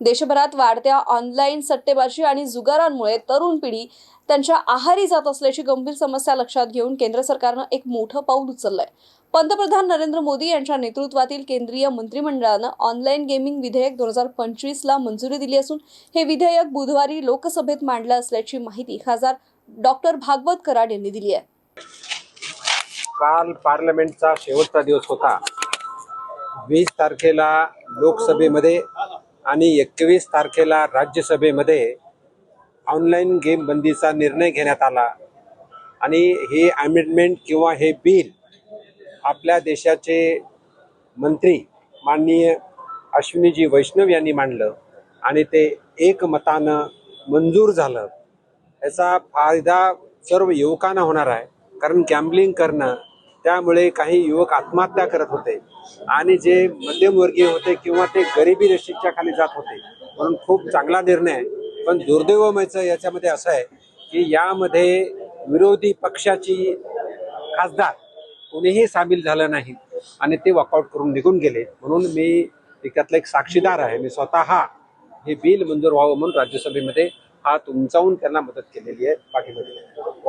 देशभरात वाढत्या ऑनलाईन सट्टेबाजी आणि जुगारांमुळे तरुण पिढी त्यांच्या आहारी जात असल्याची गंभीर समस्या लक्षात घेऊन केंद्र सरकारनं एक मोठं पाऊल उचललंय. पंतप्रधान नरेंद्र मोदी यांच्या नेतृत्वातील केंद्रीय मंत्रिमंडळानं ऑनलाईन गेमिंग विधेयक दोन हजार पंचवीसला मंजुरी दिली असून हे विधेयक बुधवारी लोकसभेत मांडलं असल्याची माहिती खासदार डॉक्टर भागवत कराड यांनी दिली आहे. काल पार्लमेंटचा शेवटचा दिवस होता. वीस तारखेला लोकसभेमध्ये आणि एकवीस तारखेला राज्यसभेमध्ये ऑनलाईन गेम बंदीचा निर्णय घेण्यात आला. आणि हे अमेंडमेंट किंवा हे बिल आपल्या देशाचे मंत्री माननीय अश्विनीजी वैष्णव यांनी मांडलं आणि ते एकमतानं मंजूर झालं. याचा फायदा सर्व युवकांना होणार आहे. कारण गॅम्बलिंग करणं त्यामुळे काही युवक आत्महत्या करत होते आणि जे मध्यमवर्गीय होते किंवा ते गरिबी रेषेच्या खाली जात होते म्हणून खूप चांगला निर्णय आहे. पण दुर्दैवमयचं याच्यामध्ये असं आहे की यामध्ये विरोधी पक्षाची खासदार कोणीही सामील झालं नाही आणि ते वॉकआउट करून निघून गेले. म्हणून मी त्यातला एक साक्षीदार आहे. मी स्वतः हे बिल मंजूर व्हावं म्हणून राज्यसभेमध्ये हा तुमचाहून त्यांना मदत केलेली आहे. पाठीमध्ये